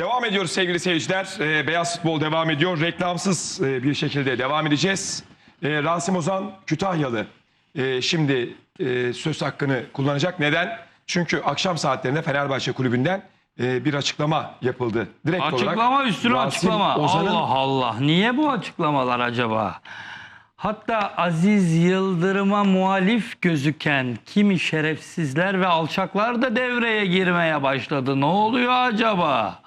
Devam ediyoruz sevgili seyirciler. Ee, Beyaz Futbol devam ediyor. Reklamsız e, bir şekilde devam edeceğiz. Ee, Rasim Ozan Kütahyalı e, şimdi e, söz hakkını kullanacak. Neden? Çünkü akşam saatlerinde Fenerbahçe Kulübü'nden e, bir açıklama yapıldı. Direkt olarak Açıklama üstüne Rasim açıklama. Allah Allah. Niye bu açıklamalar acaba? Hatta Aziz Yıldırım'a muhalif gözüken kimi şerefsizler ve alçaklar da devreye girmeye başladı. Ne oluyor acaba?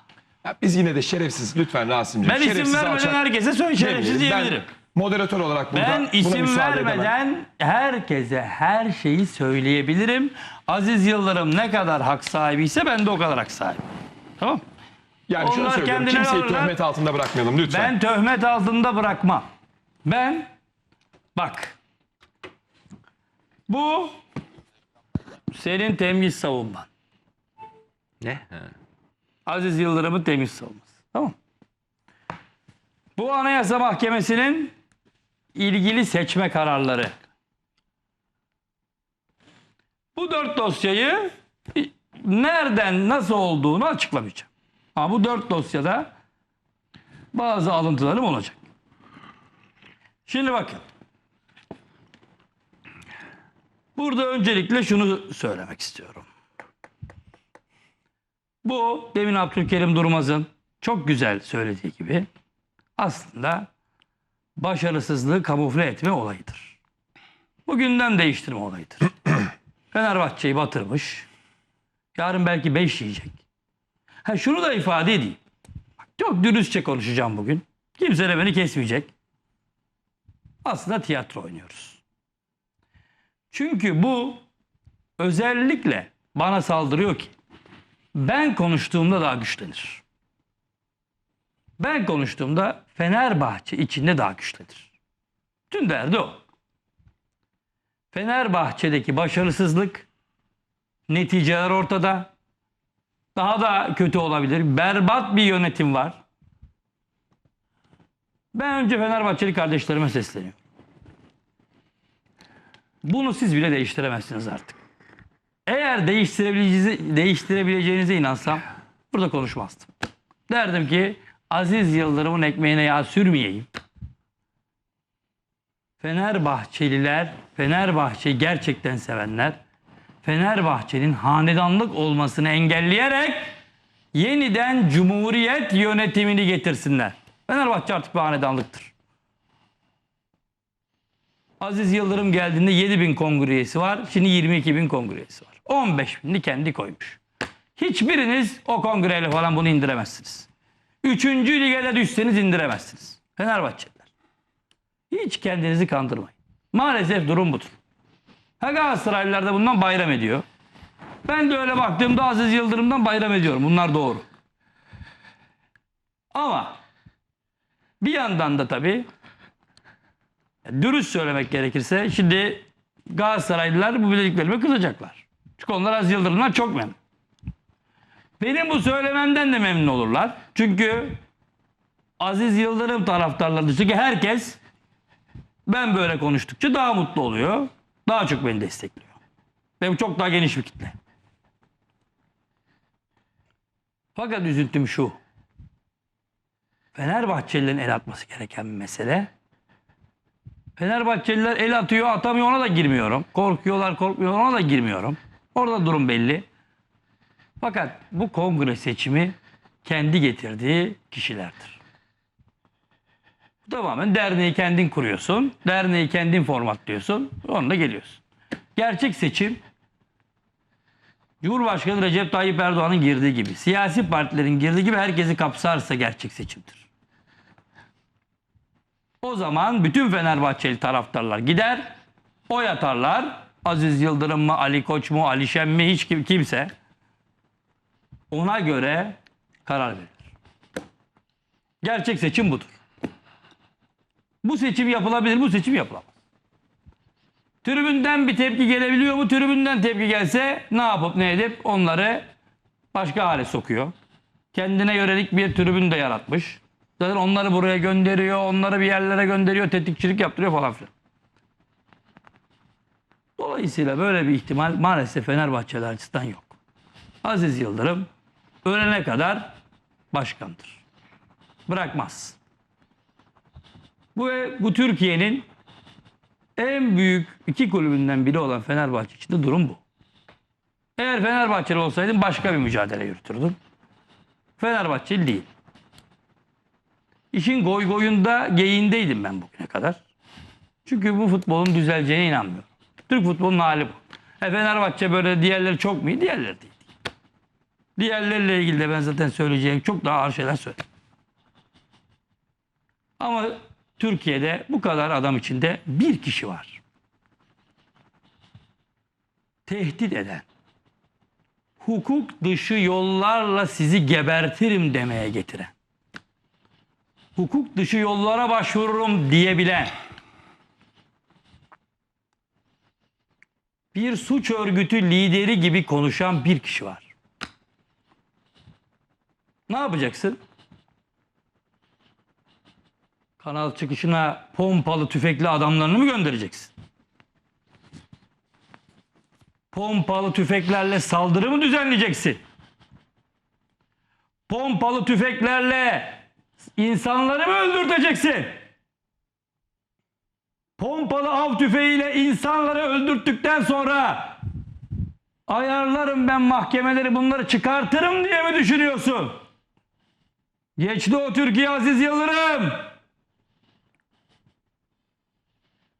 Ya biz yine de şerefsiz lütfen Rasim'ciğim. Ben isim vermeden alçak herkese söyle şerefsiz demeyelim. Ben diyebilirim. moderatör olarak burada Ben buna isim müsaade edemem. vermeden herkese her şeyi söyleyebilirim. Aziz Yıldırım ne kadar hak sahibiyse ben de o kadar hak sahibim. Tamam. Yani şunu Onlar söylüyorum. kendileri Kimseyi alırlar. töhmet altında bırakmayalım lütfen. Ben töhmet altında bırakmam. Ben bak bu senin temiz savunman. Ne? Ha. Aziz Yıldırım'ın temiz savunması. Tamam. Bu Anayasa Mahkemesi'nin ilgili seçme kararları. Bu dört dosyayı nereden nasıl olduğunu açıklamayacağım. Ama bu dört dosyada bazı alıntılarım olacak. Şimdi bakın. Burada öncelikle şunu söylemek istiyorum. Bu demin Abdülkerim Durmaz'ın çok güzel söylediği gibi aslında başarısızlığı kamufle etme olayıdır. Bu gündem değiştirme olayıdır. Fenerbahçe'yi batırmış. Yarın belki 5 yiyecek. Ha şunu da ifade edeyim. Bak, Çok dürüstçe konuşacağım bugün. Kimse de beni kesmeyecek. Aslında tiyatro oynuyoruz. Çünkü bu özellikle bana saldırıyor ki ben konuştuğumda daha güçlenir. Ben konuştuğumda Fenerbahçe içinde daha güçlenir. Tüm derdi o. Fenerbahçe'deki başarısızlık, neticeler ortada. Daha da kötü olabilir. Berbat bir yönetim var. Ben önce Fenerbahçeli kardeşlerime sesleniyorum. Bunu siz bile değiştiremezsiniz artık. Eğer değiştirebileceğinize, değiştirebileceğinize inansam burada konuşmazdım. Derdim ki Aziz Yıldırım'ın ekmeğine yağ sürmeyeyim. Fenerbahçeliler, Fenerbahçe'yi gerçekten sevenler, Fenerbahçe'nin hanedanlık olmasını engelleyerek yeniden Cumhuriyet yönetimini getirsinler. Fenerbahçe artık bir hanedanlıktır. Aziz Yıldırım geldiğinde 7 bin kongre üyesi var. Şimdi 22 bin kongre üyesi var. 15 bini kendi koymuş. Hiçbiriniz o kongreyle falan bunu indiremezsiniz. Üçüncü lige de düşseniz indiremezsiniz. Fenerbahçeliler. Hiç kendinizi kandırmayın. Maalesef durum budur. Ha Galatasaraylılar da bundan bayram ediyor. Ben de öyle baktığımda Aziz Yıldırım'dan bayram ediyorum. Bunlar doğru. Ama bir yandan da tabii dürüst söylemek gerekirse şimdi Galatasaraylılar bu bildiklerime kızacaklar. Çünkü onlar Aziz Yıldırım'dan çok memnun. Benim bu söylememden de memnun olurlar. Çünkü Aziz Yıldırım taraftarları dışındaki herkes ben böyle konuştukça daha mutlu oluyor. Daha çok beni destekliyor. Benim çok daha geniş bir kitle. Fakat üzüntüm şu. Fenerbahçelilerin el atması gereken bir mesele. Fenerbahçeliler el atıyor atamıyor ona da girmiyorum. Korkuyorlar korkmuyorlar ona da girmiyorum. Orada durum belli. Fakat bu kongre seçimi kendi getirdiği kişilerdir. Tamamen derneği kendin kuruyorsun. Derneği kendin formatlıyorsun. Onunla geliyorsun. Gerçek seçim Cumhurbaşkanı Recep Tayyip Erdoğan'ın girdiği gibi, siyasi partilerin girdiği gibi herkesi kapsarsa gerçek seçimdir. O zaman bütün Fenerbahçeli taraftarlar gider, oy atarlar. Aziz Yıldırım mı, Ali Koç mu, Ali Şen mi, hiç kim, kimse ona göre karar verilir. Gerçek seçim budur. Bu seçim yapılabilir, bu seçim yapılamaz. Tribünden bir tepki gelebiliyor mu? Tribünden tepki gelse ne yapıp ne edip onları başka hale sokuyor. Kendine yönelik bir tribün de yaratmış. Zaten onları buraya gönderiyor, onları bir yerlere gönderiyor, tetikçilik yaptırıyor falan filan. Dolayısıyla böyle bir ihtimal maalesef Fenerbahçeler açısından yok. Aziz Yıldırım ölene kadar başkandır. Bırakmaz. Bu, bu Türkiye'nin en büyük iki kulübünden biri olan Fenerbahçe için de durum bu. Eğer Fenerbahçeli olsaydın başka bir mücadele yürütürdün. Fenerbahçeli değil. İşin goy goyunda geyiğindeydim ben bugüne kadar. Çünkü bu futbolun düzeleceğine inanmıyorum. Türk futbolunun hali bu. E Fenerbahçe böyle diğerleri çok mu? Diğerleri değil. Diğerleriyle ilgili de ben zaten söyleyeceğim çok daha ağır şeyler söyledim. Ama Türkiye'de bu kadar adam içinde bir kişi var. Tehdit eden, hukuk dışı yollarla sizi gebertirim demeye getiren, hukuk dışı yollara başvururum diyebilen, bir suç örgütü lideri gibi konuşan bir kişi var. Ne yapacaksın? Kanal çıkışına pompalı tüfekli adamlarını mı göndereceksin? Pompalı tüfeklerle saldırı mı düzenleyeceksin? Pompalı tüfeklerle insanları mı öldürteceksin? Pompalı av tüfeğiyle insanları öldürttükten sonra ayarlarım ben mahkemeleri bunları çıkartırım diye mi düşünüyorsun? Geçti o Türkiye Aziz Yıldırım.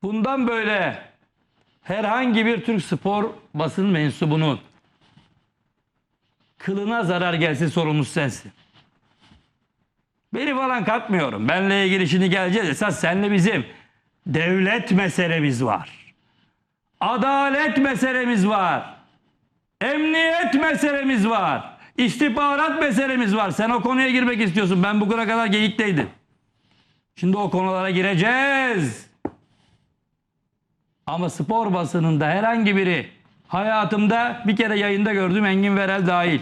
Bundan böyle herhangi bir Türk spor basın mensubunun kılına zarar gelse sorumlusu sensin. Beni falan katmıyorum. Benle ilgili şimdi geleceğiz. Esas senle bizim devlet meselemiz var. Adalet meselemiz var. Emniyet meselemiz var. İstihbarat meselemiz var. Sen o konuya girmek istiyorsun. Ben bugüne kadar geyikteydim. Şimdi o konulara gireceğiz. Ama spor basınında herhangi biri hayatımda bir kere yayında gördüm Engin Verel dahil.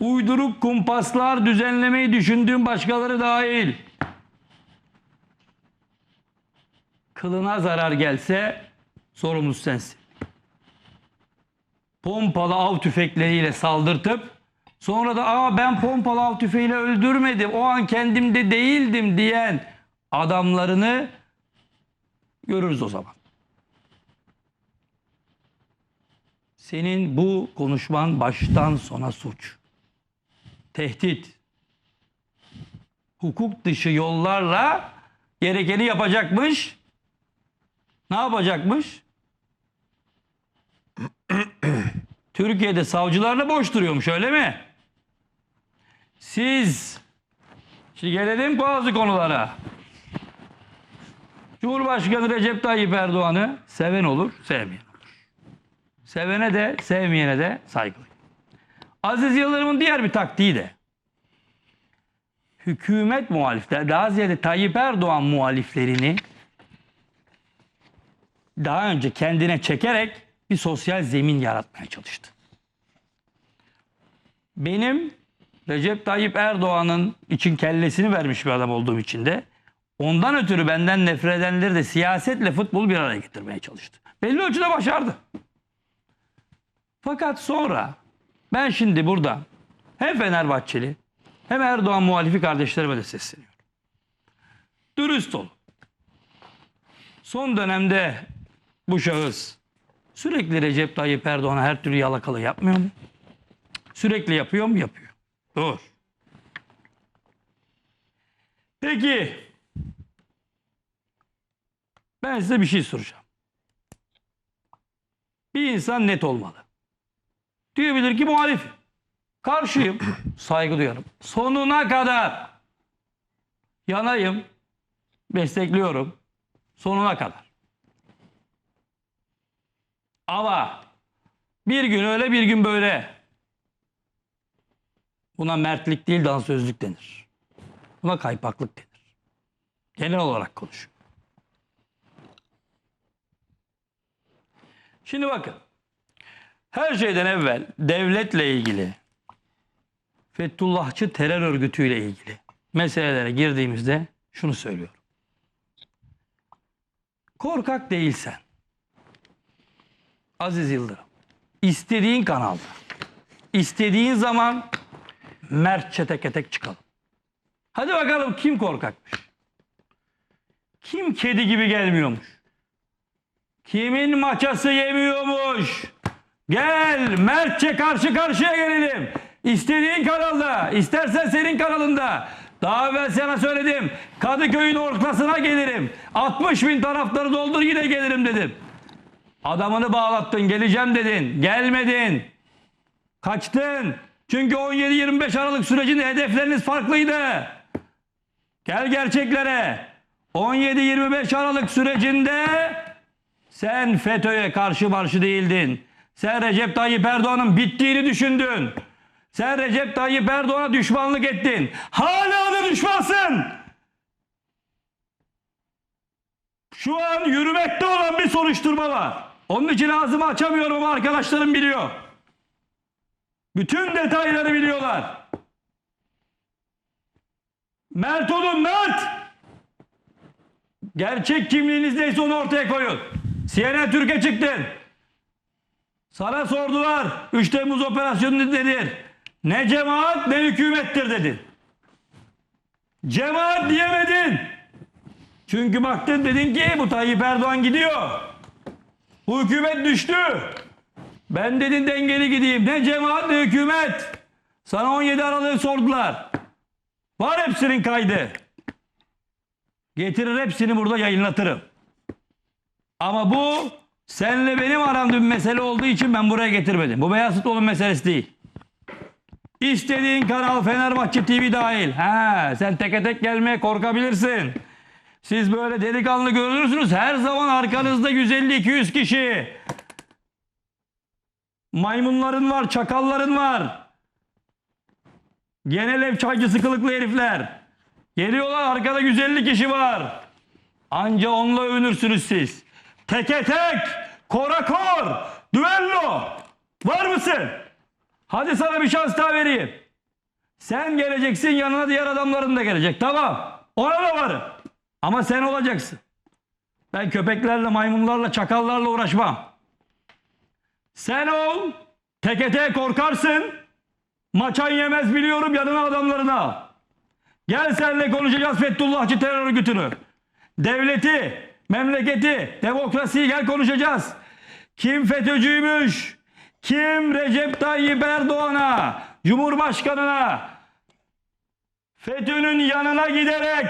Uydurup kumpaslar düzenlemeyi düşündüğüm başkaları dahil. Kılına zarar gelse sorumlusu sensin. Pompalı av tüfekleriyle saldırtıp sonra da aa ben pompalı av tüfeğiyle öldürmedim o an kendimde değildim diyen adamlarını Görürüz o zaman. Senin bu konuşman baştan sona suç. Tehdit. Hukuk dışı yollarla gerekeni yapacakmış. Ne yapacakmış? Türkiye'de savcılarla boş duruyormuş öyle mi? Siz şimdi gelelim bazı konulara. Cumhurbaşkanı Recep Tayyip Erdoğan'ı seven olur, sevmeyen olur. Sevene de, sevmeyene de saygılı. Aziz Yıldırım'ın diğer bir taktiği de hükümet muhalifler, daha ziyade Tayyip Erdoğan muhaliflerini daha önce kendine çekerek bir sosyal zemin yaratmaya çalıştı. Benim Recep Tayyip Erdoğan'ın için kellesini vermiş bir adam olduğum için de Ondan ötürü benden nefret edenleri de siyasetle futbolu bir araya getirmeye çalıştı. Belli ölçüde başardı. Fakat sonra ben şimdi burada hem Fenerbahçeli hem Erdoğan muhalifi kardeşlerime de sesleniyorum. Dürüst olun. Son dönemde bu şahıs sürekli Recep Tayyip Erdoğan'a her türlü yalakalı yapmıyor mu? Sürekli yapıyor mu? Yapıyor. Doğru. Peki ben size bir şey soracağım. Bir insan net olmalı. Diyebilir ki muhalif. Karşıyım. Saygı duyarım. Sonuna kadar. Yanayım. Destekliyorum. Sonuna kadar. Ama bir gün öyle bir gün böyle. Buna mertlik değil dansözlük denir. Buna kaypaklık denir. Genel olarak konuşuyorum. Şimdi bakın. Her şeyden evvel devletle ilgili, Fethullahçı terör örgütüyle ilgili meselelere girdiğimizde şunu söylüyorum. Korkak değilsen, Aziz Yıldırım, istediğin kanalda, istediğin zaman mertçe teke tek çıkalım. Hadi bakalım kim korkakmış? Kim kedi gibi gelmiyormuş? Kimin maçası yemiyormuş? Gel mertçe karşı karşıya gelelim. İstediğin kanalda, istersen senin kanalında. Daha evvel sana söyledim. Kadıköy'ün ortasına gelirim. 60 bin taraftarı doldur yine gelirim dedim. Adamını bağlattın, geleceğim dedin. Gelmedin. Kaçtın. Çünkü 17-25 Aralık sürecinde hedefleriniz farklıydı. Gel gerçeklere. 17-25 Aralık sürecinde sen FETÖ'ye karşı marşı değildin. Sen Recep Tayyip Erdoğan'ın bittiğini düşündün. Sen Recep Tayyip Erdoğan'a düşmanlık ettin. Hala da düşmansın. Şu an yürümekte olan bir soruşturma var. Onun için ağzımı açamıyorum arkadaşlarım biliyor. Bütün detayları biliyorlar. Mert olun Mert. Gerçek kimliğiniz neyse onu ortaya koyun. CNN Türkiye çıktın. Sana sordular 3 Temmuz operasyonu nedir? Ne cemaat ne hükümettir dedin. Cemaat diyemedin. Çünkü baktın dedin ki bu Tayyip Erdoğan gidiyor. Bu hükümet düştü. Ben dedin dengeli gideyim. Ne cemaat ne hükümet. Sana 17 Aralık'ı sordular. Var hepsinin kaydı. Getirir hepsini burada yayınlatırım. Ama bu senle benim aramda bir mesele olduğu için ben buraya getirmedim. Bu beyaz futbolun meselesi değil. İstediğin kanal Fenerbahçe TV dahil. Ha, sen teke tek gelmeye korkabilirsin. Siz böyle delikanlı görünürsünüz. Her zaman arkanızda 150-200 kişi. Maymunların var, çakalların var. Genel ev çaycısı kılıklı herifler. Geliyorlar arkada 150 kişi var. Anca onunla övünürsünüz siz. Teke tek, kora kor, düello. Var mısın? Hadi sana bir şans daha vereyim. Sen geleceksin yanına diğer adamların da gelecek. Tamam. Ona da varım. Ama sen olacaksın. Ben köpeklerle, maymunlarla, çakallarla uğraşmam. Sen ol. Teke tek korkarsın. Maçan yemez biliyorum yanına adamlarını al. Gel seninle konuşacağız Fethullahçı terör örgütünü. Devleti, memleketi, demokrasiyi gel konuşacağız. Kim FETÖ'cüymüş? Kim Recep Tayyip Erdoğan'a, Cumhurbaşkanı'na FETÖ'nün yanına giderek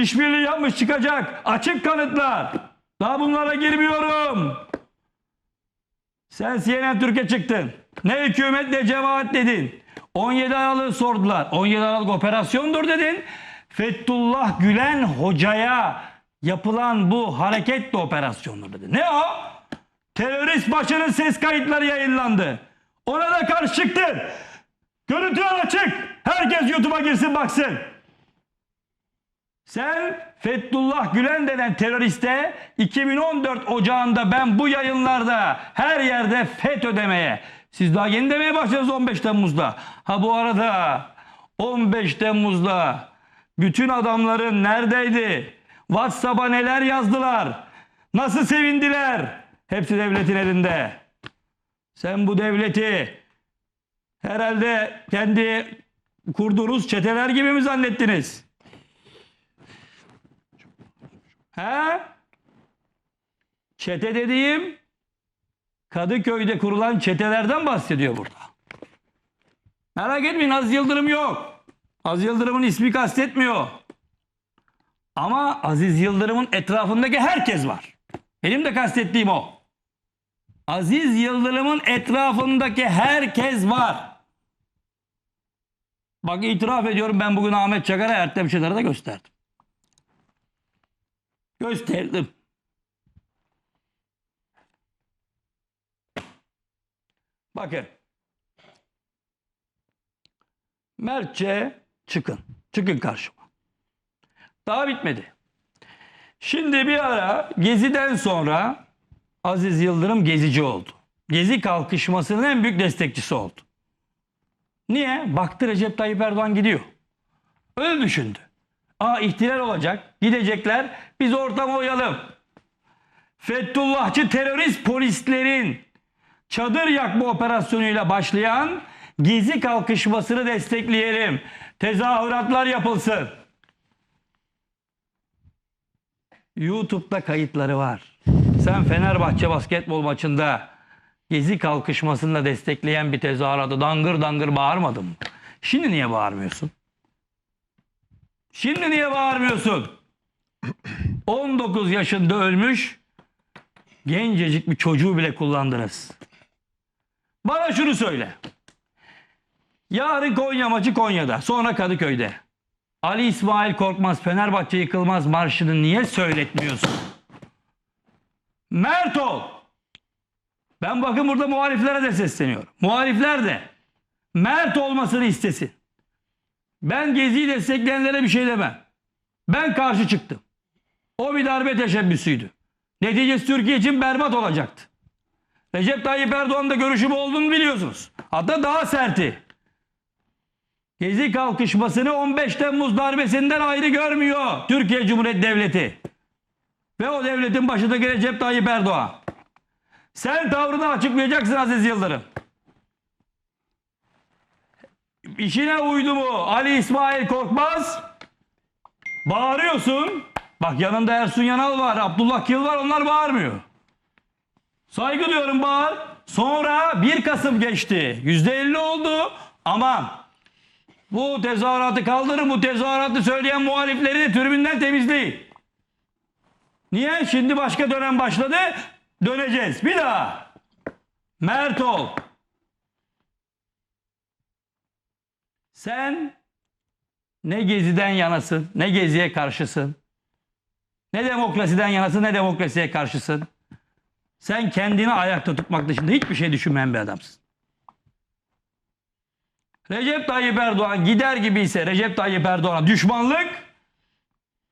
işbirliği yapmış çıkacak açık kanıtlar. Daha bunlara girmiyorum. Sen CNN Türkiye çıktın. Ne hükümet ne cemaat dedin. 17 Aralık'ı sordular. 17 Aralık operasyondur dedin. Fethullah Gülen hocaya yapılan bu hareket de operasyondur dedi. Ne o? Terörist başının ses kayıtları yayınlandı. Ona da karşı çıktın. Görüntüler açık. Herkes YouTube'a girsin baksın. Sen Fethullah Gülen denen teröriste 2014 Ocağı'nda ben bu yayınlarda her yerde FETÖ demeye siz daha yeni demeye başladınız 15 Temmuz'da. Ha bu arada 15 Temmuz'da bütün adamların neredeydi? WhatsApp'a neler yazdılar? Nasıl sevindiler? Hepsi devletin elinde. Sen bu devleti herhalde kendi kurduğunuz çeteler gibi mi zannettiniz? He? Çete dediğim Kadıköy'de kurulan çetelerden bahsediyor burada. Merak etmeyin Aziz Yıldırım yok. Aziz Yıldırım'ın ismi kastetmiyor. Ama Aziz Yıldırım'ın etrafındaki herkes var. Benim de kastettiğim o. Aziz Yıldırım'ın etrafındaki herkes var. Bak itiraf ediyorum ben bugün Ahmet Çakar'a Ertem Şener'e de gösterdim. Gösterdim. Bakın. Mertçe çıkın. Çıkın karşıma. Daha bitmedi. Şimdi bir ara Gezi'den sonra Aziz Yıldırım gezici oldu. Gezi kalkışmasının en büyük destekçisi oldu. Niye? Baktı Recep Tayyip Erdoğan gidiyor. Öyle düşündü. Aa ihtilal olacak. Gidecekler. Biz ortamı oyalım. Fethullahçı terörist polislerin çadır yakma operasyonuyla başlayan Gezi kalkışmasını destekleyelim. Tezahüratlar yapılsın. YouTube'da kayıtları var. Sen Fenerbahçe basketbol maçında Gezi kalkışmasını da destekleyen bir tezahüratı dangır dangır bağırmadın mı? Şimdi niye bağırmıyorsun? Şimdi niye bağırmıyorsun? 19 yaşında ölmüş gencecik bir çocuğu bile kullandınız. Bana şunu söyle. Yarın Konya maçı Konya'da, sonra Kadıköy'de. Ali İsmail Korkmaz Fenerbahçe yıkılmaz marşını niye söyletmiyorsun? Mert ol. Ben bakın burada muhaliflere de sesleniyorum. Muhalifler de Mert olmasını istesin. Ben Gezi'yi destekleyenlere bir şey demem. Ben karşı çıktım. O bir darbe teşebbüsüydü. Neticesi Türkiye için berbat olacaktı. Recep Tayyip Erdoğan'ın da görüşü bu olduğunu biliyorsunuz. Hatta daha serti. Gezi kalkışmasını 15 Temmuz darbesinden ayrı görmüyor Türkiye Cumhuriyeti Devleti. Ve o devletin başındaki Recep Tayyip Erdoğan. Sen tavrını açıklayacaksın Aziz Yıldırım. İşine uydu mu Ali İsmail Korkmaz? Bağırıyorsun. Bak yanında Ersun Yanal var, Abdullah Kil var onlar bağırmıyor. Saygı duyuyorum bağır. Sonra 1 Kasım geçti. %50 oldu. Ama bu tezahüratı kaldırın. Bu tezahüratı söyleyen muhalifleri de tribünden temizleyin. Niye? Şimdi başka dönem başladı. Döneceğiz. Bir daha. Mert ol. Sen ne geziden yanasın, ne geziye karşısın. Ne demokrasiden yanasın, ne demokrasiye karşısın. Sen kendini ayakta tutmak dışında hiçbir şey düşünmeyen bir adamsın. Recep Tayyip Erdoğan gider gibi ise Recep Tayyip Erdoğan'a düşmanlık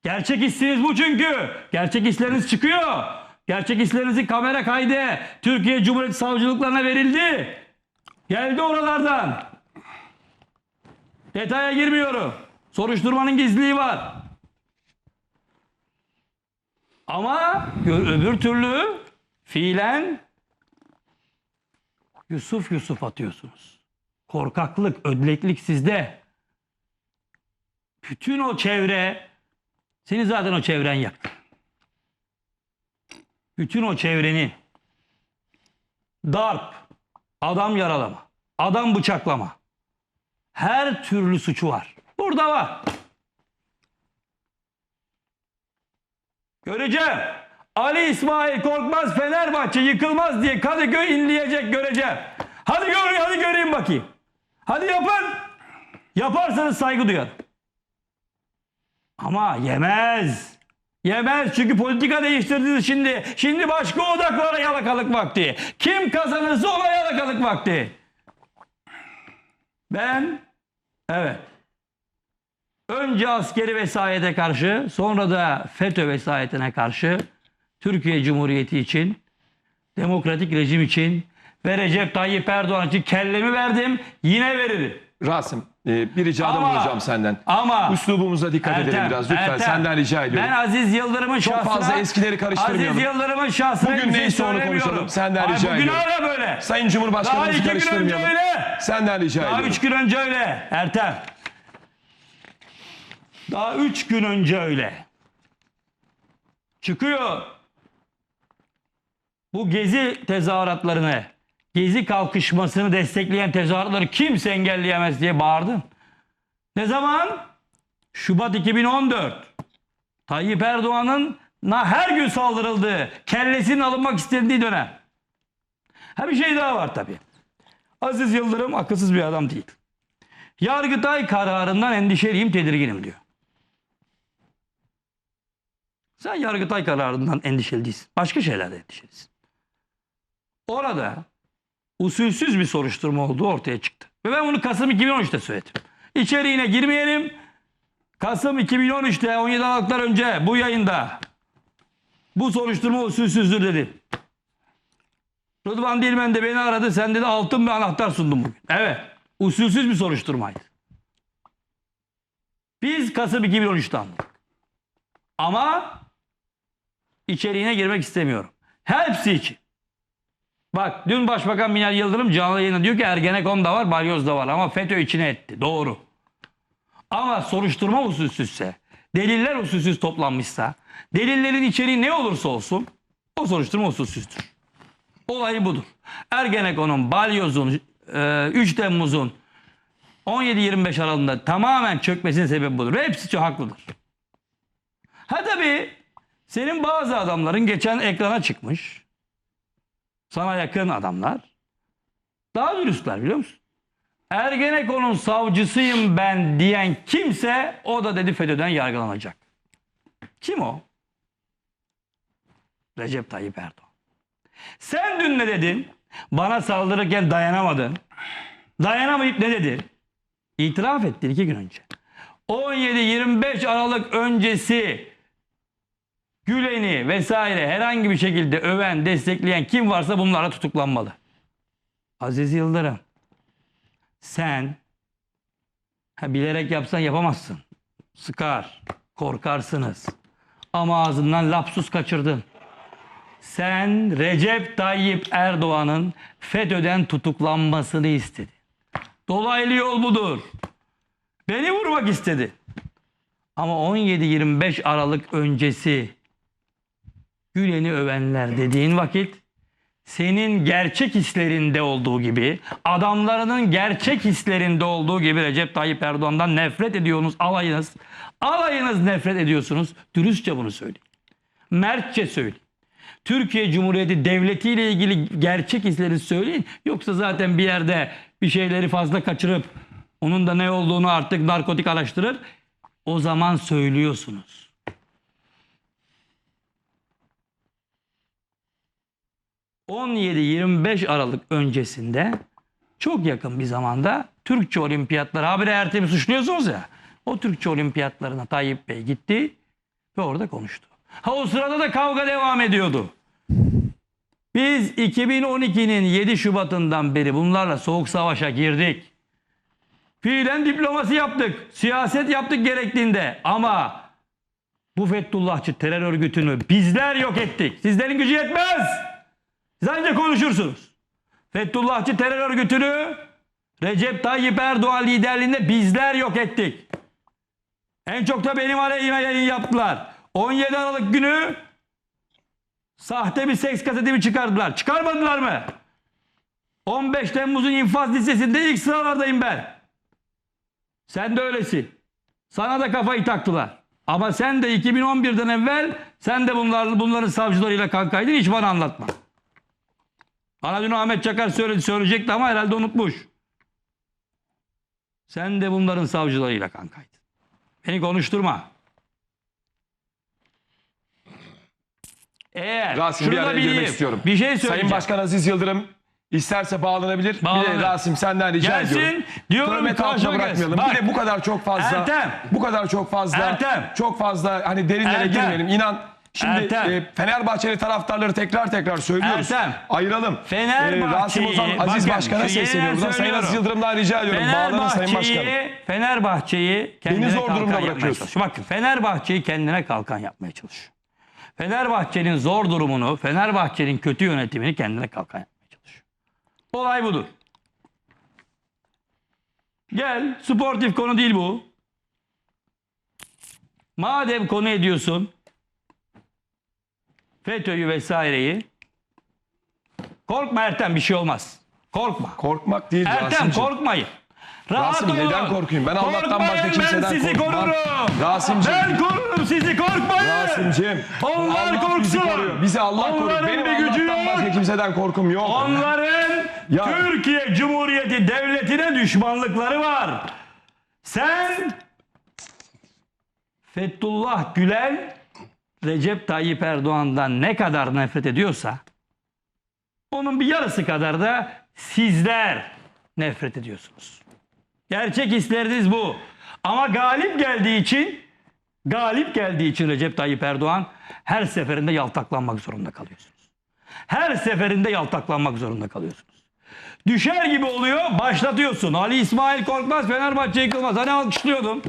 gerçek hissiniz bu çünkü. Gerçek hisleriniz çıkıyor. Gerçek hislerinizi kamera kaydı Türkiye Cumhuriyeti Savcılıklarına verildi. Geldi oralardan. Detaya girmiyorum. Soruşturmanın gizliliği var. Ama öbür türlü fiilen Yusuf Yusuf atıyorsunuz. Korkaklık, ödleklik sizde. Bütün o çevre seni zaten o çevren yaktı. Bütün o çevreni darp, adam yaralama, adam bıçaklama. Her türlü suçu var. Burada var. Göreceğim. Ali İsmail Korkmaz Fenerbahçe yıkılmaz diye Kadıköy inleyecek göreceğim. Hadi gör, hadi göreyim bakayım. Hadi yapın. Yaparsanız saygı duyarım. Ama yemez. Yemez çünkü politika değiştirdiniz şimdi. Şimdi başka odaklara yalakalık vakti. Kim kazanırsa ona yalakalık vakti. Ben evet önce askeri vesayete karşı sonra da FETÖ vesayetine karşı Türkiye Cumhuriyeti için demokratik rejim için ve Recep Tayyip Erdoğan için kellemi verdim yine veririm. Rasim e, bir ricada Ama- bulunacağım senden. Ama Üslubumuza dikkat edelim Ertem, biraz lütfen. Ertem, Senden rica ediyorum. Ben Aziz Yıldırım'ın Çok şahsına... fazla eskileri karıştırmayalım. Aziz Yıldırım'ın şahsına Bugün şey neyse onu konuşalım. Senden Ay, rica bugün ediyorum. hala böyle. Sayın Daha Cumhurbaşkanımızı iki gün önce karıştırmayalım. öyle. Senden rica Daha ediyorum. üç gün önce öyle Ertem. Daha üç gün önce öyle. Çıkıyor. Bu gezi tezahüratlarını, gezi kalkışmasını destekleyen tezahüratları kimse engelleyemez diye bağırdın. Ne zaman? Şubat 2014. Tayyip Erdoğan'ın na her gün saldırıldığı, kellesinin alınmak istendiği dönem. Ha bir şey daha var tabii. Aziz Yıldırım akılsız bir adam değil. Yargıtay kararından endişeliyim, tedirginim diyor. Sen Yargıtay kararından endişeli değilsin. Başka şeylerden endişelisin. Orada usulsüz bir soruşturma olduğu ortaya çıktı. Ve ben bunu Kasım 2013'te söyledim. İçeriğine girmeyelim. Kasım 2013'te 17 Aralık'tan önce bu yayında bu soruşturma usulsüzdür dedim. Rıdvan Dilmen de beni aradı. Sen dedi altın bir anahtar sundun bugün. Evet. Usulsüz bir soruşturmaydı. Biz Kasım 2013'te anladık. Ama içeriğine girmek istemiyorum. Hepsi için. Bak dün Başbakan Binali Yıldırım canlı yayında diyor ki Ergenekon da var, balyoz da var ama FETÖ içine etti. Doğru. Ama soruşturma usulsüzse, deliller usulsüz toplanmışsa, delillerin içeriği ne olursa olsun o soruşturma usulsüzdür. Olayı budur. Ergenekon'un, balyozun, e, 3 Temmuz'un 17-25 aralığında tamamen çökmesinin sebebi budur. Hepsi çok haklıdır. Ha tabii senin bazı adamların geçen ekrana çıkmış. Sana yakın adamlar. Daha dürüstler biliyor musun? Ergenekon'un savcısıyım ben diyen kimse o da dedi FETÖ'den yargılanacak. Kim o? Recep Tayyip Erdoğan. Sen dün ne dedin? Bana saldırırken dayanamadın. Dayanamayıp ne dedin? İtiraf ettin iki gün önce. 17-25 Aralık öncesi Gülen'i vesaire herhangi bir şekilde öven, destekleyen kim varsa bunlara tutuklanmalı. Aziz Yıldırım, sen ha, bilerek yapsan yapamazsın. Sıkar, korkarsınız. Ama ağzından lapsus kaçırdın. Sen Recep Tayyip Erdoğan'ın FETÖ'den tutuklanmasını istedin. Dolaylı yol budur. Beni vurmak istedi. Ama 17-25 Aralık öncesi Gülen'i övenler dediğin vakit senin gerçek hislerinde olduğu gibi, adamlarının gerçek hislerinde olduğu gibi Recep Tayyip Erdoğan'dan nefret ediyorsunuz alayınız. Alayınız nefret ediyorsunuz. Dürüstçe bunu söyleyin. Mertçe söyleyin. Türkiye Cumhuriyeti Devleti ile ilgili gerçek hisleri söyleyin. Yoksa zaten bir yerde bir şeyleri fazla kaçırıp onun da ne olduğunu artık narkotik araştırır. O zaman söylüyorsunuz. ...17-25 Aralık öncesinde... ...çok yakın bir zamanda... ...Türkçe olimpiyatları... ...habire Ertem'i suçluyorsunuz ya... ...o Türkçe olimpiyatlarına Tayyip Bey gitti... ...ve orada konuştu. Ha o sırada da kavga devam ediyordu. Biz 2012'nin 7 Şubat'ından beri bunlarla soğuk savaşa girdik. Fiilen diplomasi yaptık. Siyaset yaptık gerektiğinde. Ama bu Fethullahçı terör örgütünü bizler yok ettik. Sizlerin gücü yetmez. Ancak konuşursunuz. Fethullahçı terör örgütünü Recep Tayyip Erdoğan liderliğinde bizler yok ettik. En çok da benim aleyhime yayın yaptılar. 17 Aralık günü sahte bir seks kasetimi çıkardılar. Çıkarmadılar mı? 15 Temmuz'un infaz listesinde ilk sıralardayım ben. Sen de öylesin. Sana da kafayı taktılar. Ama sen de 2011'den evvel sen de bunlar, bunların savcılarıyla kankaydın hiç bana anlatma. Bana dün Ahmet Çakar söyledi, söyleyecekti ama herhalde unutmuş. Sen de bunların savcılarıyla kankaydın. Beni konuşturma. Eğer Rasim, şunu bir da araya girmek bileyim, istiyorum. Bir şey söyleyeceğim. Sayın Başkan Aziz Yıldırım isterse bağlanabilir. Bir Bağlanır. de Rasim senden rica Gelsin, ediyorum. diyorum Töhmet karşıma bırakmayalım. gelsin. Bir de Bak. bu kadar çok fazla Ertem. bu kadar çok fazla Ertem. çok fazla hani derinlere Ertem. girmeyelim. İnan Şimdi Ertem. e, Fenerbahçeli taraftarları tekrar tekrar söylüyoruz. Ertem. Ayıralım. Fenerbahçe'yi- E, Rasim Ozan Aziz bakın, Başkan'a şu yeniden sesleniyorum. Buradan Sayın söylüyorum. Aziz Yıldırım'dan rica ediyorum. Bağlanın Sayın Başkanım. Fenerbahçe'yi Fenerbahçe'yi kendine zor kalkan durumda yapmaya bırakıyorsun. çalışıyor. Bakın Fenerbahçe'yi kendine kalkan yapmaya çalışıyor. Fenerbahçe'nin zor durumunu, Fenerbahçe'nin kötü yönetimini kendine kalkan yapmaya çalışıyor. Olay budur. Gel, sportif konu değil bu. Madem konu ediyorsun, FETÖ'yü vesaireyi, korkma Ertem bir şey olmaz. Korkma. Korkmak değil Ertem Rasim'ciğim. korkmayın. Rahat Rasim, olun. neden korkayım? Ben Allah'tan Korkmayın, başka kimseden ben sizi korkmam. korurum. Rasim'ciğim. Ben korurum sizi korkmayın. Rasim'ciğim. Onlar Allah korksun. Bizi, koruyor. bizi Allah koruyor. Onların Benim bir gücü Allah'tan yok. başka kimseden korkum yok. Onların Ya- Türkiye Cumhuriyeti Devleti'ne düşmanlıkları var. Sen Fethullah Gülen Recep Tayyip Erdoğan'dan ne kadar nefret ediyorsa onun bir yarısı kadar da sizler nefret ediyorsunuz. Gerçek hisleriniz bu. Ama galip geldiği için galip geldiği için Recep Tayyip Erdoğan her seferinde yaltaklanmak zorunda kalıyorsunuz. Her seferinde yaltaklanmak zorunda kalıyorsunuz. Düşer gibi oluyor, başlatıyorsun. Ali İsmail Korkmaz Fenerbahçe yıkılmaz. Hani alkışlıyordum.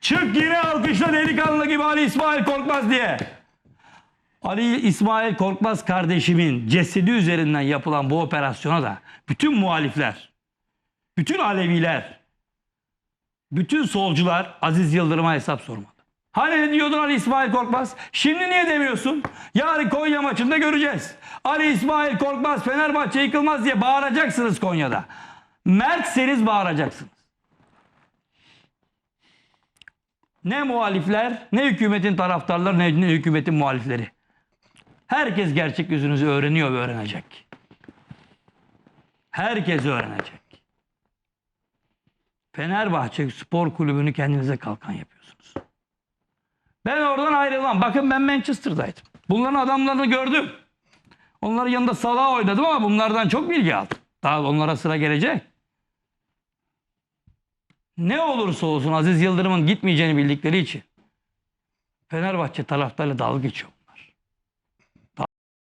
Çık yine alkışla delikanlı gibi Ali İsmail Korkmaz diye. Ali İsmail Korkmaz kardeşimin cesedi üzerinden yapılan bu operasyona da bütün muhalifler, bütün Aleviler, bütün solcular Aziz Yıldırım'a hesap sormadı. Hani ne diyordun Ali İsmail Korkmaz? Şimdi niye demiyorsun? Yarın Konya maçında göreceğiz. Ali İsmail Korkmaz Fenerbahçe yıkılmaz diye bağıracaksınız Konya'da. Mertseniz bağıracaksınız. Ne muhalifler, ne hükümetin taraftarları, ne, ne hükümetin muhalifleri. Herkes gerçek yüzünüzü öğreniyor ve öğrenecek. Herkes öğrenecek. Fenerbahçe Spor Kulübü'nü kendinize kalkan yapıyorsunuz. Ben oradan ayrılmam. Bakın ben Manchester'daydım. Bunların adamlarını gördüm. Onların yanında Salah oynadım ama bunlardan çok bilgi aldım. Daha onlara sıra gelecek. Ne olursa olsun Aziz Yıldırım'ın gitmeyeceğini bildikleri için Fenerbahçe taraftarıyla dalga geçiyor.